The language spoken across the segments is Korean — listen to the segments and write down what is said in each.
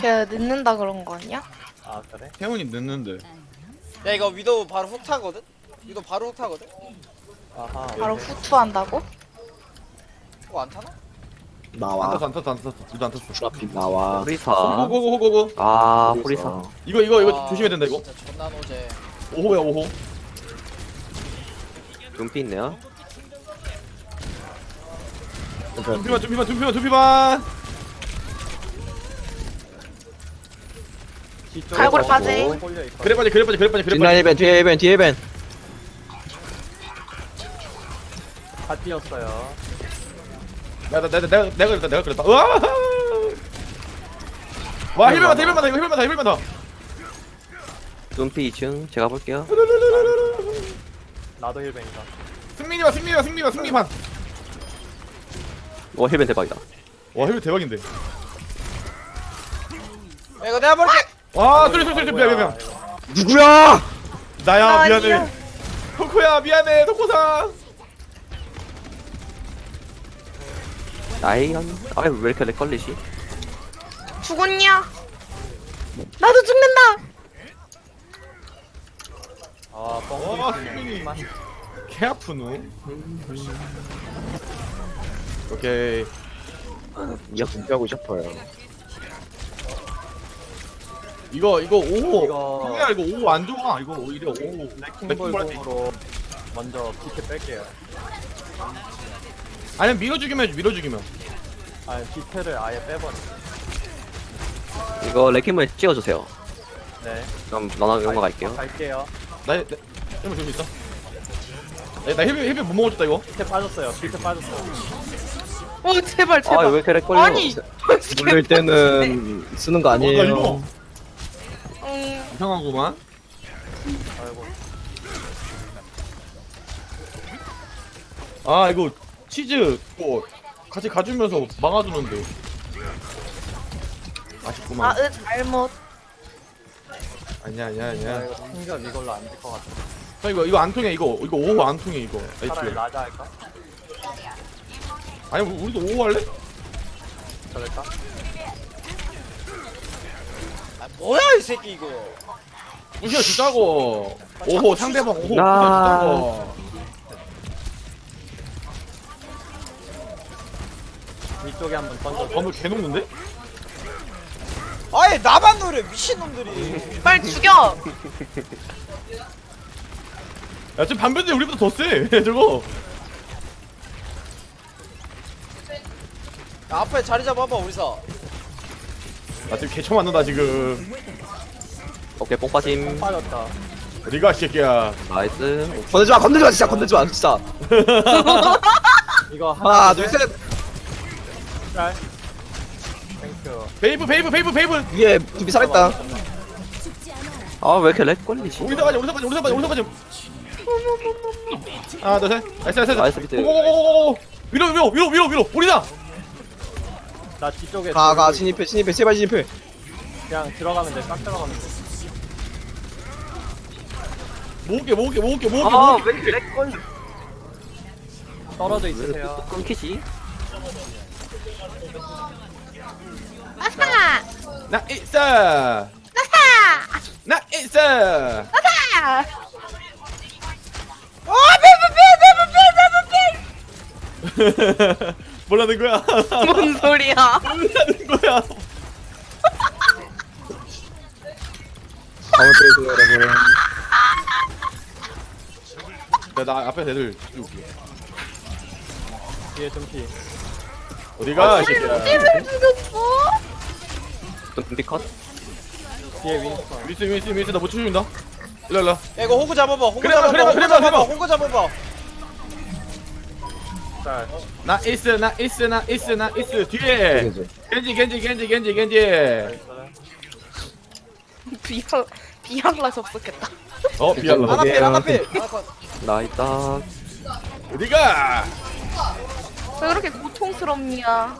걔 늦는다 그런 거 아니야? 아 그래? 태훈이 늦는데. 야 이거 위도우 바로 훅 타거든? 위도우 바로 훅 타거든? 아하. 바로 후투한다고? 그거 안 타나? 안 나와. 탔어 안 탔어 안 탔어. 둘다 안 탔어. 나와. 호리사. 고고고고고고 아 호리사. 이거 이거 이거 아, 조심해야 된다 이거. 진짜 존나 노제 5호야 5호. 눈빛 있네요. 둠피만 둠피만 둠피만 둠피만 갈고리 있어 그래 빠지 그래 빠지 그래 빠지 그래 뒷라인 빠지 1벤 뒤에 1벤 뒤에 1벤. 다 뛰었어요. 내가 내가 내가 내가 그랬다 내가 그랬다. 으아 와 힐맨 많다 힐맨 많다 이거 힐맨 많다 힐맨 많다 눈빛 2층 제가 볼게요. 나도 힐뱅이다. 승민이만 승민이만 승민이만 승민만. 와 힐벤 대박이다. 와 힐맨 대박인데. 야 이거 내가 볼게! 와 소리 소리 소리 미안 미안 미안. 누구야? 나야 나 미안해. 아니야. 토코야 미안해 토코상. 나이언? 아왜 이렇게 렉 걸리지? 죽었냐? 나도 죽는다! 아와만개 아프노? 오케이. 이거 준비하고 싶어요 이거 이거 5호 이거- 승민아 이거 5호 안 좋아. 이거 오히려 5호 레킹볼 공으로 먼저 비트 뺄게요. 아니면 밀어 죽이면 밀어 죽이면. 아 비트를 아예 빼버려. 이거 레킹볼 찍어주세요. 네. 그럼 나나 용가 갈게요. 갈게요. 나 나- 힐맨 줄수 있어? 나, 나 힐맨 힐맨 못 먹어줬다 이거. 비트 빠졌어요. 비트 빠졌어요. 어 제발 아 제발. 왜 이렇게 렉 걸려? 아니. 물릴 때는 쓰는 거 아니에요. 음, 이상하구만. 아이고. 아 이거 치즈 뭐 같이 가주면서 막아주는데. 아쉽구만. 아으 잘못. 아니야 아니야 아 아니야. 이거 충전 이걸로 안 될 것 같아. 형 이거 이거 안 통해 이거. 이거 5호 안 통해 이거. 차라리 애초에 라자 할까? 아니 우- 우리도 5호 할래? 저럴까? 아 뭐야 이 새끼 이거 부셔 주자고. 5호 상대방 5호 부셔 아. 주자고. 위쪽에 한 번 던져. 건물 개 녹는데? 아예 나만 노래 미친놈들이. 빨리 죽여! 야 지금 반변대 우리보다 더 세. 저거. 야 앞에 자리 잡아봐 우리서 나 지금 개처 맞는다 지금 오케이 뽕 빠짐. 빠졌다. 어디가 이 새끼야. 나이스. 건들지 마 건들지 마 진짜 건들지 마 진짜. 이거 하나 둘 셋. 짤. 땡큐. 베이브 베이브 베이브 베이브. 위에 두비 살았다. 아 왜 이렇게 렉 걸리지? 우리서 가자 우리서 가자 우리서 가자 우리서 가자 하나 둘셋. 나이스 나이스 나이스. 비트. 고고고고고 위로 위로 위로 위로 위로. 우리다. 나 뒤쪽에 가 가 돌고 진입해 진입해. 제발 진입해. 있어. 그냥 들어가면 돼 딱 들어가면 돼 아 모을게. 왜 이렇게 렉 걸려 떨어져 있으세요 또 끊기지. 아싸! 나 있어! 나 있어! 아싸! 뭐라는 거야? 뭔 소리야? 뭐라는 거야? 잘못되세요 여러분. 야, 나 앞에 애들 띄울게. 뒤에 dum피 어디가 이 새끼야? 죽였어? 컷? 뒤에 윈스턴 미스 미스 미스 나못 쳐준다. 일로 일로. 야 이거 호구 잡아봐 호구 그래, 잡아봐 그래, 호구 그래, 잡아봐 그래. 호구 잡아봐. 짤나 있어 나 있어 나 있어 나 있어. 뒤에. 겐지 겐지 겐지 겐지 겐지. 나이스 비알라 접속했다. 어 비알라 하나 필 하나 필 나이다. 어디가? 왜 그렇게 고통스럽냐?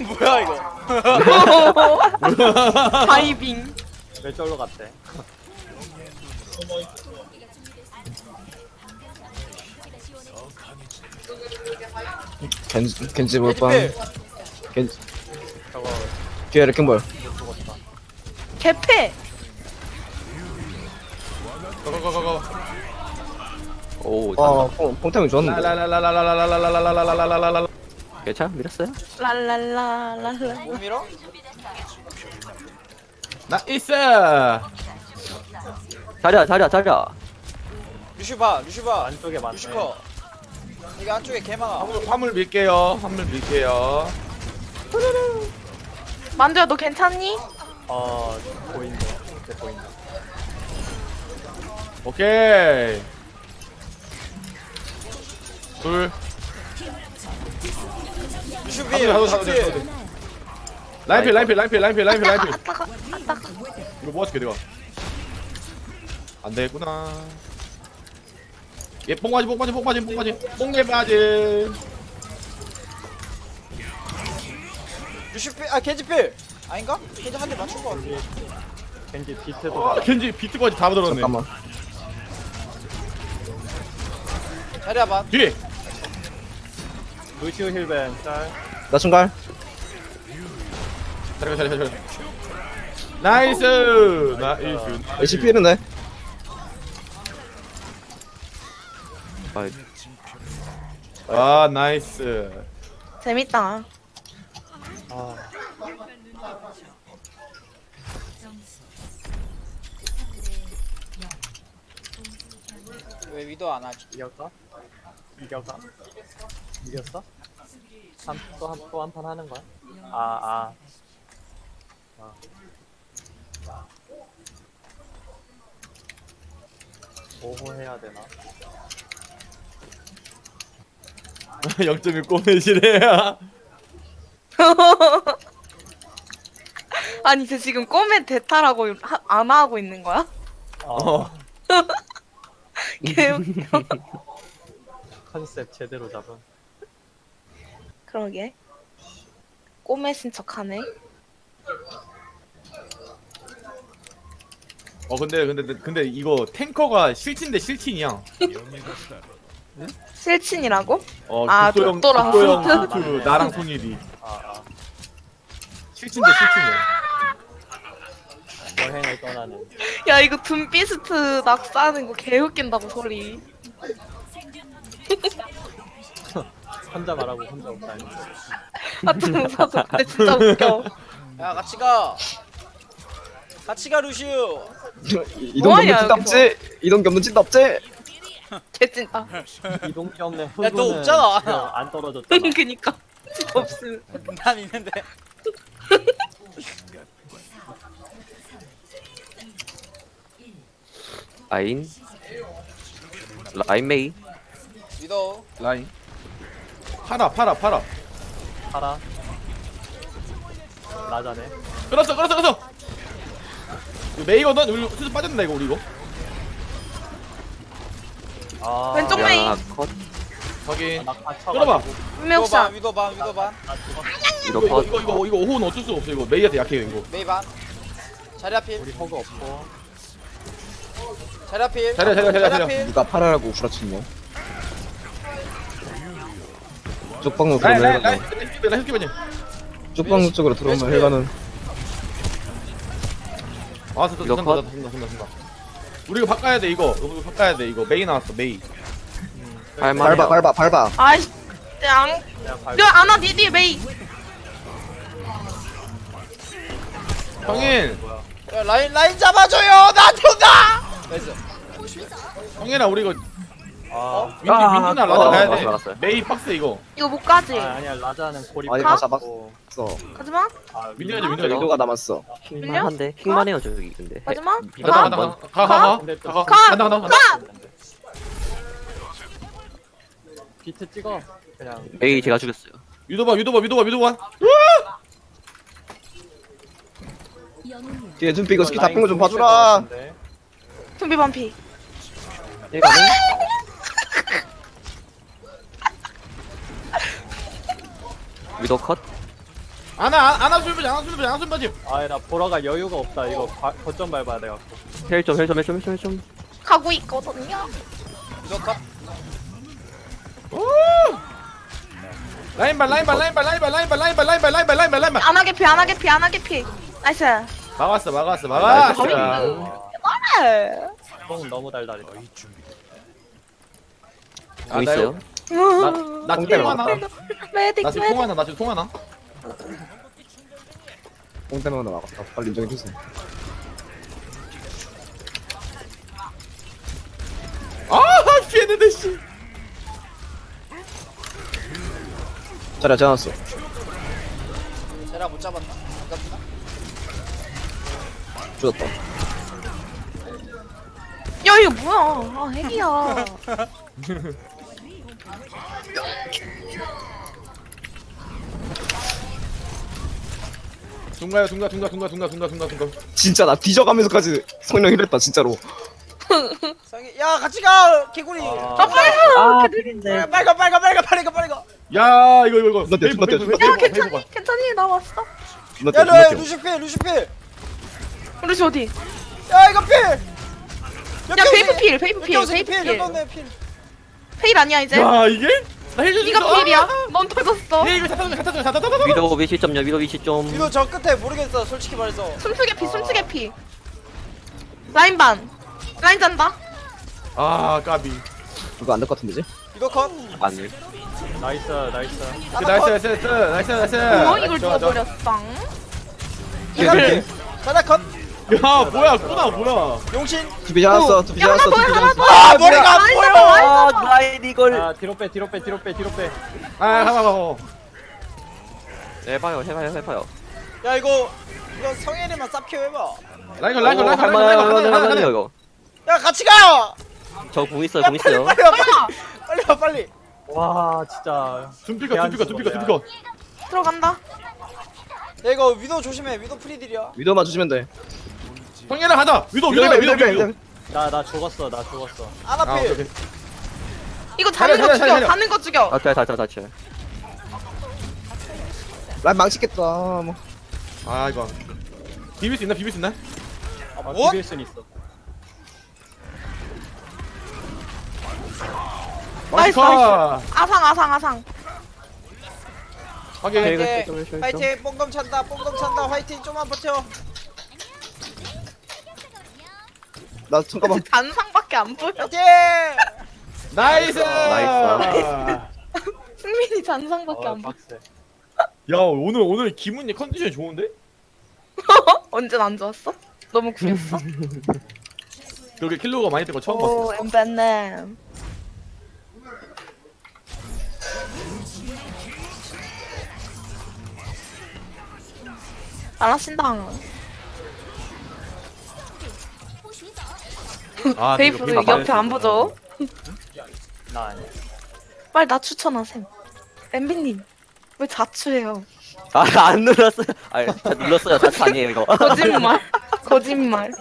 뭐야 이거? 다이빙. 멸절로 갔대. 겐지 겐지 볼빵 겐지. 저거. 뒤에 레킹볼. 개패! 가가가가. 오 아, 봉탕이 좋았는데. 라라라라라라라라라라라라라라라라라 괜찮아 밀었어요? 랄랄라랄라 못 밀어? 나이스 자리야 자리야 자리야 루시 봐 루시 봐 안쪽에 맞네 루시 커 이거 안쪽에 개 많아 화물 화물 밀게요 화물 밀게요 만두야 너 괜찮니? 어 보인다. 네 보인다. 오케이. 둘. 가도 루슈 돼, 가도 필 돼. 라인필 라인필 라인필 라인필 라인필 라인필. 이거 모아줄게 내가. 안 되겠구나. 얘 뽕바지 뽕바지 뽕바지 뽕바지. 뽕개바지. 루슈 필아 겐지 필 아닌가? 겐지 한대 맞춘 거 같아 겐지 비트도 아, 가. 겐지 비트까지 다 들었네. 잠깐만. 자리야 봐. 뒤에. 루시오 힐벤 짤. 나 순간 자리가 자리 자리 자리 나이스 나이스. AC 피했는데? 아 나이스. 재밌다. 아 왜 위도 안 하지? 이겼어? 이겼어? 이겼어? 한또한또 한 판 하는 거야? 아 아. 아. 오호 해야 되나? 0.1 꼬매시래야 아니 쟤 지금 꼬맨 대타라고 하, 안 하고 있는 거야? 어 개웃겨 컨셉 제대로 잡은. 그러게 꼬매신 척하네 어 근데 근데 근데 이거 탱커가 실친데 실친이야 실친이라고? 어 아, 독도랑 스트? 그 나랑 손일이 아 아. 실친데 실친이야 여행을 떠나는. 야 이거 둠비스트 낙사하는 거 개웃긴다고 소리. 혼자 말하고 혼자 웃다니. 하여튼 웃어서 근데 진짜 웃겨. 야 같이 가. 같이 가 루슈. 이동 뭐하냐, 없는 찐 없지 이동 없는 찐 없지? 개찐다. 이동기 없는 야, 너 흑우는 없잖아. 그냥 안 떨어졌잖아. 그니까. 없음. 난 있는데 라인 라인 메이 위도 라인 팔아 팔아 팔아 팔아. 나자네. 끌었어 끌었어 끌었어 이거 메이거든 우리 슬슬 빠졌는다 이거 우리 이거 아. 왼쪽 메인. 야 컷. 확인 나 갇혀가지고. 끌어봐 위도 분명샷 반 위도 반 위도 반 나 죽었어. 이거 이거 이거 컷. 이거 이거 이거 오호는 어쩔 수가 없어 이거 메이한테 약해요 이거 메이 반 자리야 필 우리 허그 없고. 자리야 필. 자리야, 자리야, 자리야, 자리야. 필. 누가 파라라고 구라쳤냐 쪽방로 라인 그러면 라인 헬가는 라인 스킵 라인 쪽방로 쪽으로 들어오면 헬가는. 아 됐다 이거 컷. 됐다 됐다 됐다. 우리 이거 바꿔야 돼 이거. 이거 바꿔야 돼 이거. 메이 나왔어 메이 할만해 밟아 밟아 밟아. 아이씨 밟. 야 안아 니 뒤에 메이 형인 야 라인 라인 잡아줘요 나 돈다 나이스. 형인아 우리 이거 아. 윈디 아, 윈디나 아, 라자 아, 가야 알았어, 돼. 메이 박스 이거. 이거 못 가지. 아 아니야 라자는 고립. 아니, 가? 다 잡았어. 고- 가지마. 아 윈디가 윈디가 저 위도가 남았어. 킹만한데? 킹만해요 저기 근데. 가지마. 가자 가 가자 가가가. 가 가. 가! 간다 간다 간다. 비트 찍어. 그냥. 메이 제가 죽였어요. 유도봐 유도봐 유도봐 유도봐. 뒤에 준비 이거 스키 라인 잡힌 거 좀 봐주라 tumbi 반피 얘가는 위도 컷 아나 아나 술바지 아나 술바지 아나 술바지 아나 보라가 여유가 없다. 이거 바, 거점 밟아야 돼 갖고. 헬점 헬점 헬점 헬점 헬점 가고 있거든요 위도 컷 라인발 라인발 라인발 라인발 라인발 라인발 라인발 라인발 라인발 라인발 안 하게 피, 안 하게 피, 안 하게 피. 나이스. 막았어 막았어 막았어 네. 뽕 너무 달달해. 뭐 있어요? 나나 뽕 통하나? 메딕, 나 지금 메딕. 통하나? 나 지금 통하나? 뽕 때문에 나갔다 빨리 인정해 주세요 아 피했는데 씨 자리야 재놨어 제라 못 잡았나? 아깝나? 죽었다 야, 이거 뭐야. 아, 핵이야. 둥가요 둥가 둥가 둥가 둥가 둥가 둥가 둥가 진짜 나 뒤져가면서까지 성령 힐했다 진짜로 상이 야 같이 가 개구리. 아, 아, 빨리 아 빨리 가 빨리 가 빨리 가 빨리 가 빨리 가 빨리 가. 야 이거 이거 이거 존나 뛰어, 웨이브, 존나 야. 괜찮니? 괜찮니? 나 왔어. 야 뛰어 루시필 루시필. 루시 어디? 야 이거 필. 야, 페이프 필, 페이프 필, 페이프 필. 페일 아니야, 이제? 야 이게? 나 힐좀 네가 필이야. 넌 터졌어. 야 이거 위도 위시 점요 위도 위시 좀 이거 저 끝에 모르겠어 솔직히 말해서. 숨수개 피, 숨수개 피. 라인 반. 라인 잔다. 아 까비 이거 안 될 것 같은데지? 이거 컷. 아니 나이스 나이스. 그 하나 나이스 컷. 나이스 나이스 나이스 어, 나이스 이걸. 죽어버렸어. 이렇게 하나 컷. 야 뭐야 꾸나 뭐야 용신. 두비 잡았어 두비 야, 하나 잡았어 더, 하나 잡았어 더. 아 머리가 안 보여. 잡아, 라인 아 이걸 아 뒤로 빼 뒤로 빼 뒤로 빼 뒤로 빼. 아 가봐 가봐 해봐요 해봐요 해봐요 야 이거 이거 성현이만 쌉ኪ 해봐. 라이거 라이거 오, 라이거 할만해요 라이거 할만해요 라이거 할만해요 이거 야 같이 가. 저공 있어요 야 공 빨리 있어요 빨리 와 빨리. 빨리 와 빨리. 와 진짜. 둠피가 둠피가 둠피가 둠피가 들어간다. 야 이거 위도 조심해 위도 프리딜이야. 위도만 주시면 돼 형이랑 가자 위도 위도 위도 위도 위도 위도 위도 나 나 죽었어 나 죽었어. 하나 아 오케이 필. 오케이 이거 자는 살려, 거 죽여. 자는 거 죽여. 아 자, 자, 자. 난 망치겠다 뭐 아 이거 비빌 수 있나 비빌 수 있나? 아, 뭐? 비빌 순 있어. 나이스, 컷 아상, 아상, 아상. 확인 오케이. 좀. 화이팅 뽕검 찬다 뽕검 찬다 화이팅 좀만 버텨. 나 잠깐만 잔상밖에 안 보여. 나이스 나이스. 승민이 잔상밖에 어, 안 보여. 야 오늘 오늘 기분이 컨디션이 좋은데? 언젠 안 좋았어? 너무 구렸어? 그렇게 킬로가 많이 뜬거 처음 오, 봤어 엠벤네. 잘하신다. 아 베이프 이거 도 옆에 안 보죠? 나 아니야. 빨리 나 추천하셈. 엠비님 왜 자추해요? 아 안 눌렀어요 아 눌렀어요 자체 아니에요 이거 거짓말. 거짓말.